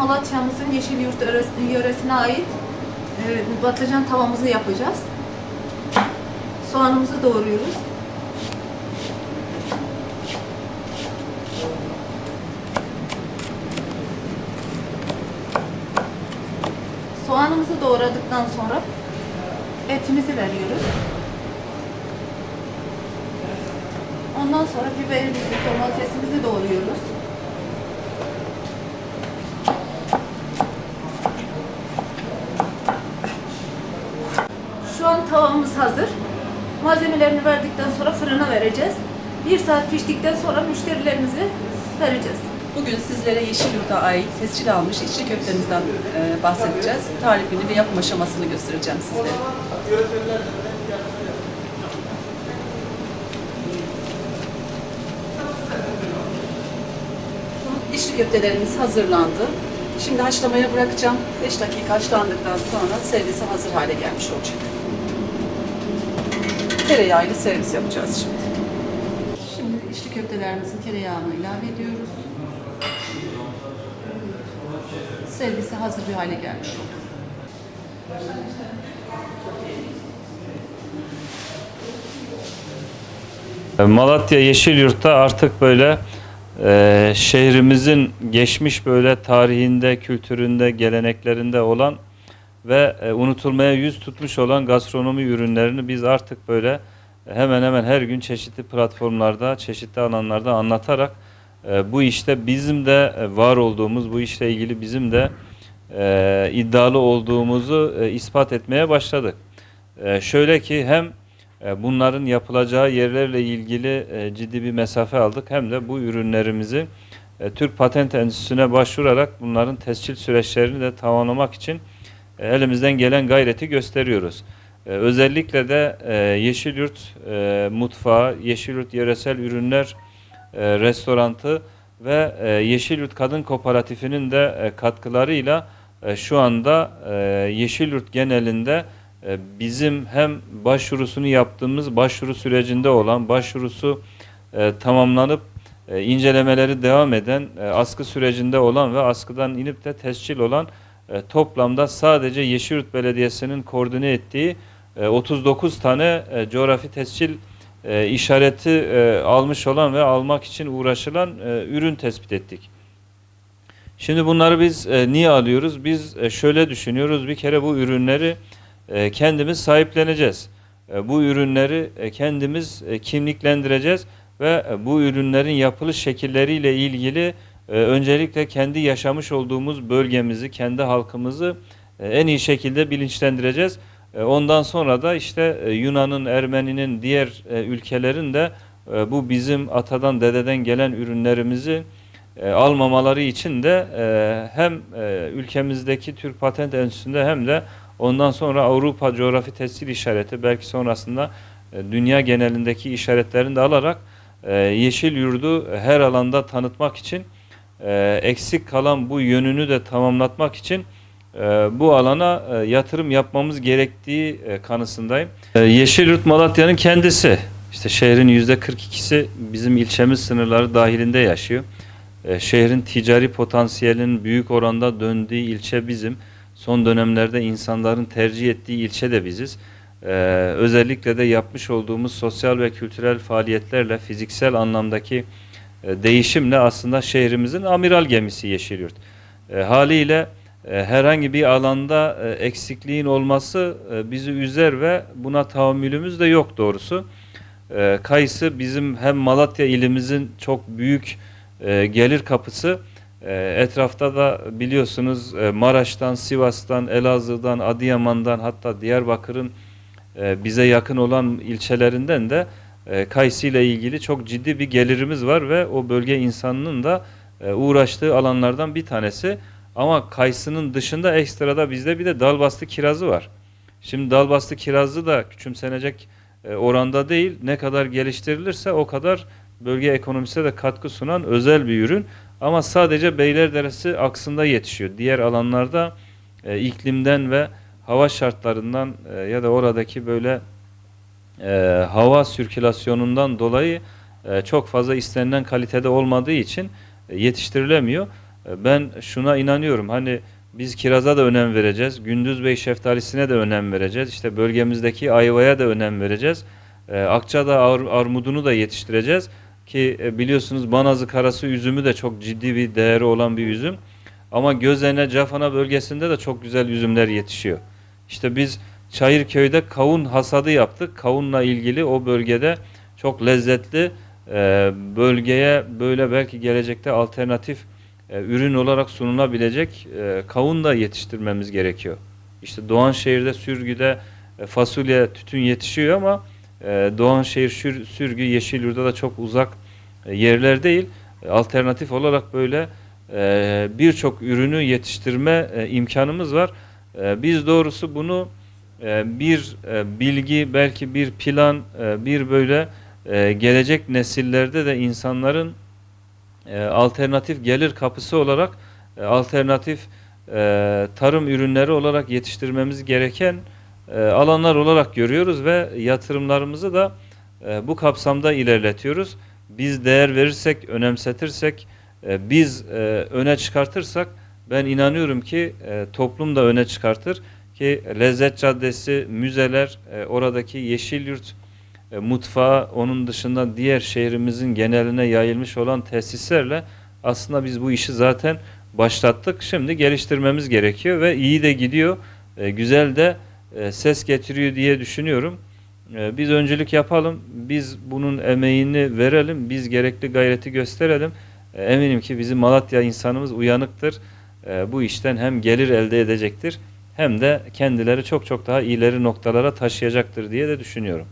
Malatya'mızın Yeşilyurt yöres- yöresine ait e, patlıcan tavamızı yapacağız. Soğanımızı doğruyoruz. Soğanımızı doğradıktan sonra etimizi veriyoruz. Ondan sonra biberimizi, domatesimizi doğruyoruz. Şu an tavamız hazır. Malzemelerini verdikten sonra fırına vereceğiz. Bir saat piştikten sonra müşterilerimize vereceğiz. Bugün sizlere Yeşilyurt'a ait tescil almış içli köftemizden e, bahsedeceğiz. Tarifini ve yapım aşamasını göstereceğim sizlere. İçli köftelerimiz hazırlandı. Şimdi haşlamaya bırakacağım. 5 dakika haşlandıktan sonra servise hazır hale gelmiş olacak. Tereyağıyla servis yapacağız şimdi. Şimdi içli köftelerimizin tereyağını ilave ediyoruz. Servise hazır bir hale gelmiş oldu. Malatya Yeşilyurt'ta artık böyle e, şehrimizin geçmiş böyle tarihinde, kültüründe, geleneklerinde olan ve e, unutulmaya yüz tutmuş olan gastronomi ürünlerini biz artık böyle hemen hemen her gün çeşitli platformlarda, çeşitli alanlarda anlatarak e, bu işte bizim de e, var olduğumuz, bu işle ilgili bizim de e, iddialı olduğumuzu e, ispat etmeye başladık. E, şöyle ki hem e, bunların yapılacağı yerlerle ilgili e, ciddi bir mesafe aldık. Hem de bu ürünlerimizi e, Türk Patent Enstitüsü'ne başvurarak bunların tescil süreçlerini de tamamlamak için e, elimizden gelen gayreti gösteriyoruz. E, Özellikle de e, Yeşilyurt e, Mutfağı, Yeşilyurt Yöresel Ürünler e, Restorantı ve e, Yeşilyurt Kadın Kooperatifi'nin de e, katkılarıyla e, şu anda e, Yeşilyurt genelinde e, bizim hem başvurusunu yaptığımız başvuru sürecinde olan başvurusu e, tamamlanıp e, incelemeleri devam eden e, askı sürecinde olan ve askıdan inip de tescil olan e, toplamda sadece Yeşilyurt Belediyesi'nin koordine ettiği e, 39 tane e, coğrafi tescil e, işareti e, almış olan ve almak için uğraşılan e, ürün tespit ettik. Şimdi bunları biz e, niye alıyoruz? Biz e, şöyle düşünüyoruz. Bir kere bu ürünleri e, kendimiz sahipleneceğiz. E, bu ürünleri e, kendimiz e, kimliklendireceğiz ve e, bu ürünlerin yapılış şekilleriyle ilgili e, öncelikle kendi yaşamış olduğumuz bölgemizi, kendi halkımızı e, en iyi şekilde bilinçlendireceğiz. E, Ondan sonra da işte e, Yunan'ın, Ermeni'nin, diğer ülkelerin de bu bizim atadan, dededen gelen ürünlerimizi almamaları için de hem ülkemizdeki Türk Patent Enstitüsü'nde hem de ondan sonra Avrupa Coğrafi Tescil İşareti belki sonrasında dünya genelindeki işaretlerini de alarak Yeşil Yurdu her alanda tanıtmak için e, eksik kalan bu yönünü de tamamlatmak için e, bu alana e, yatırım yapmamız gerektiği e, kanısındayım. E, Yeşilyurt Malatya'nın kendisi. İşte şehrin yüzde 42'si bizim ilçemiz sınırları dahilinde yaşıyor. E, şehrin ticari potansiyelinin büyük oranda döndüğü ilçe bizim. Son dönemlerde insanların tercih ettiği ilçe de biziz. Özellikle de yapmış olduğumuz sosyal ve kültürel faaliyetlerle fiziksel anlamdaki değişimle aslında şehrimizin amiral gemisi Yeşilyurt. E, haliyle e, herhangi bir alanda e, eksikliğin olması e, bizi üzer ve buna tahammülümüz de yok doğrusu. E, Kayısı bizim hem Malatya ilimizin çok büyük e, gelir kapısı. E, etrafta da biliyorsunuz e, Maraş'tan, Sivas'tan, Elazığ'dan, Adıyaman'dan hatta Diyarbakır'ın e, bize yakın olan ilçelerinden de e, Kayısı ile ilgili çok ciddi bir gelirimiz var ve o bölge insanının da e, uğraştığı alanlardan bir tanesi. Ama kayısının dışında ekstrada bizde bir de dalbastı kirazı var. Şimdi dalbastı kirazı da küçümsenecek e, oranda değil. Ne kadar geliştirilirse o kadar bölge ekonomisine de katkı sunan özel bir ürün. Ama sadece Beylerderesi aksında yetişiyor. Diğer alanlarda e, iklimden ve hava şartlarından ya da oradaki böyle e, hava sirkülasyonundan dolayı e, çok fazla istenilen kalitede olmadığı için e, yetiştirilemiyor. E, Ben şuna inanıyorum. Hani biz kiraza da önem vereceğiz. Gündüz Bey şeftalisine de önem vereceğiz. İşte bölgemizdeki ayvaya da önem vereceğiz. E, Akça'da ar- armudunu da yetiştireceğiz. Ki e, biliyorsunuz Banazı karası üzümü de çok ciddi bir değeri olan bir üzüm. Ama Gözene, Cafana bölgesinde de çok güzel üzümler yetişiyor. İşte biz Çayırköy'de kavun hasadı yaptık. Kavunla ilgili o bölgede çok lezzetli e, bölgeye böyle belki gelecekte alternatif e, ürün olarak sunulabilecek e, kavun da yetiştirmemiz gerekiyor. İşte Doğanşehir'de sürgüde e, fasulye, tütün yetişiyor ama e, Doğanşehir sür, sürgü Yeşilyurt'a da çok uzak e, yerler değil. E, alternatif olarak böyle e, birçok ürünü yetiştirme e, imkanımız var. E, biz doğrusu bunu bir e, bilgi, belki bir plan, e, bir böyle e, gelecek nesillerde de insanların alternatif gelir kapısı olarak alternatif tarım ürünleri olarak yetiştirmemiz gereken alanlar olarak görüyoruz ve yatırımlarımızı da bu kapsamda ilerletiyoruz. Biz değer verirsek, önemsetirsek, biz öne çıkartırsak ben inanıyorum ki toplum da öne çıkartır ki Lezzet Caddesi, müzeler, e, oradaki Yeşilyurt e, mutfağı, onun dışında diğer şehrimizin geneline yayılmış olan tesislerle aslında biz bu işi zaten başlattık. Şimdi geliştirmemiz gerekiyor ve iyi de gidiyor, e, güzel de e, ses getiriyor diye düşünüyorum. E, Biz öncülük yapalım, biz bunun emeğini verelim, biz gerekli gayreti gösterelim. E, Eminim ki bizim Malatya insanımız uyanıktır. E, Bu işten hem gelir elde edecektir hem de kendileri çok çok daha ileri noktalara taşıyacaktır diye de düşünüyorum.